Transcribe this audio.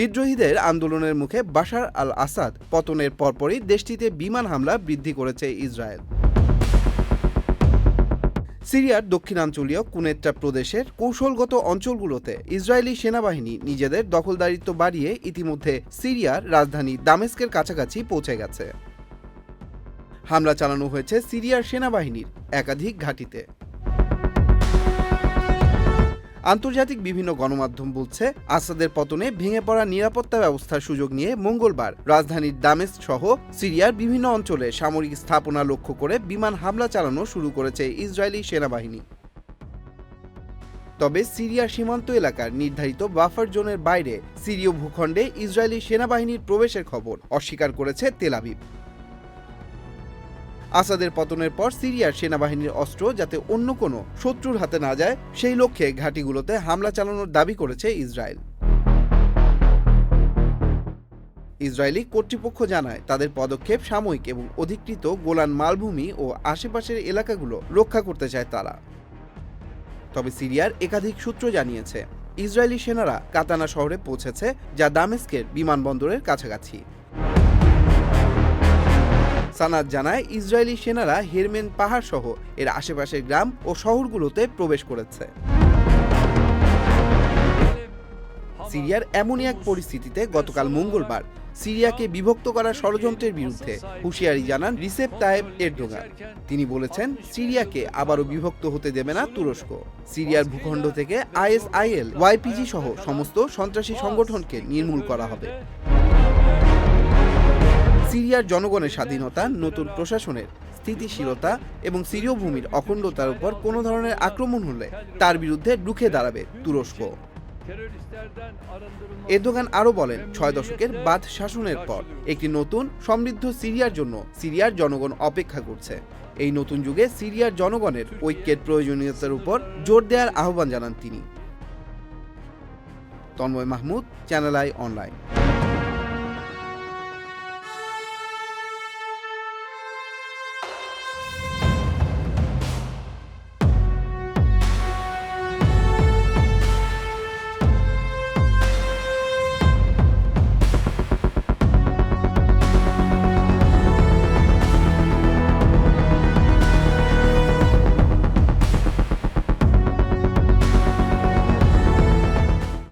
বিদ্রোহীদের আন্দোলনের মুখে বাশার আল আসাদ পতনের পরপরই দেশটিতে বিমান হামলা বৃদ্ধি করেছে ইসরায়েল। সিরিয়ার দক্ষিণাঞ্চলীয় কুনেট্টা প্রদেশের কৌশলগত অঞ্চলগুলোতে ইসরায়েলি সেনাবাহিনী নিজেদের দখলদারিত্ব বাড়িয়ে ইতিমধ্যে সিরিয়ার রাজধানী দামেস্কের কাছাকাছি পৌঁছে গেছে। হামলা চালানো হয়েছে সিরিয়ার সেনাবাহিনীর একাধিক ঘাঁটিতে। আন্তর্জাতিক বিভিন্ন গণমাধ্যম বলছে, আসাদের পতনে ভেঙে পড়া নিরাপত্তা ব্যবস্থার সুযোগ নিয়ে মঙ্গলবার রাজধানীর দামেস্ক সহ সিরিয়ার বিভিন্ন অঞ্চলে সামরিক স্থাপনা লক্ষ্য করে বিমান হামলা চালানো শুরু করেছে ইসরায়েলি সেনাবাহিনী। তবে সিরিয়ার সীমান্ত এলাকার নির্ধারিত বাফার জোনের বাইরে সিরীয় ভূখণ্ডে ইসরায়েলি সেনাবাহিনীর প্রবেশের খবর অস্বীকার করেছে তেলাবিব আসাদের পতনের পর সিরিয়ার সেনাবাহিনীর অস্ত্র যাতে অন্য কোনো শত্রুর হাতে না যায়, সেই লক্ষ্যে ঘাঁটিগুলোতে হামলা চালানোর দাবি করেছে ইসরায়েল। ইসরায়েলি কর্তৃপক্ষ জানায়, তাদের পদক্ষেপ সাময়িক এবং অধিকৃত গোলান মালভূমি ও আশেপাশের এলাকাগুলো রক্ষা করতে চায় তারা। তবে সিরিয়ার একাধিক সূত্র জানিয়েছে, ইসরায়েলি সেনারা কাতানা শহরে পৌঁছেছে, যা দামেস্কের বিমানবন্দরের কাছাকাছি। সানাদ জানায়, ইসরায়েলি সেনারা হেরমেন পাহাড় সহ এর আশেপাশের গ্রাম ও শহরগুলোতে প্রবেশ করেছে। সিরিয়ার এমনই এক পরিস্থিতিতে গতকাল মঙ্গলবার সিরিয়াকে বিভক্ত করার ষড়যন্ত্রের বিরুদ্ধে হুঁশিয়ারি জানান রিসেপ তায়েব এরদোগান। তিনি বলেছেন, সিরিয়াকে আবারও বিভক্ত হতে দেবে না তুরস্ক। সিরিয়ার ভূখণ্ড থেকে আইএসআইএল, ওয়াইপিজি সহ সমস্ত সন্ত্রাসী সংগঠনকে নির্মূল করা হবে। সিরিয়ার জনগণের স্বাধীনতা, নতুন প্রশাসনের স্থিতিশীলতা এবং সিরীয় ভূমির অখণ্ডতার উপর কোনো ধরনের আক্রমণ হলে তার বিরুদ্ধে রুখে দাঁড়াবে তুরস্ক। এরদোগান আরও বলেন, ছয় দশকের বাদ শাসনের পর একটি নতুন, সমৃদ্ধ সিরিয়ার জন্য সিরিয়ার জনগণ অপেক্ষা করছে। এই নতুন যুগে সিরিয়ার জনগণের ঐক্যের প্রয়োজনীয়তার উপর জোর দেওয়ার আহ্বান জানান তিনি। Tanmoy Mahmud, Channel I online.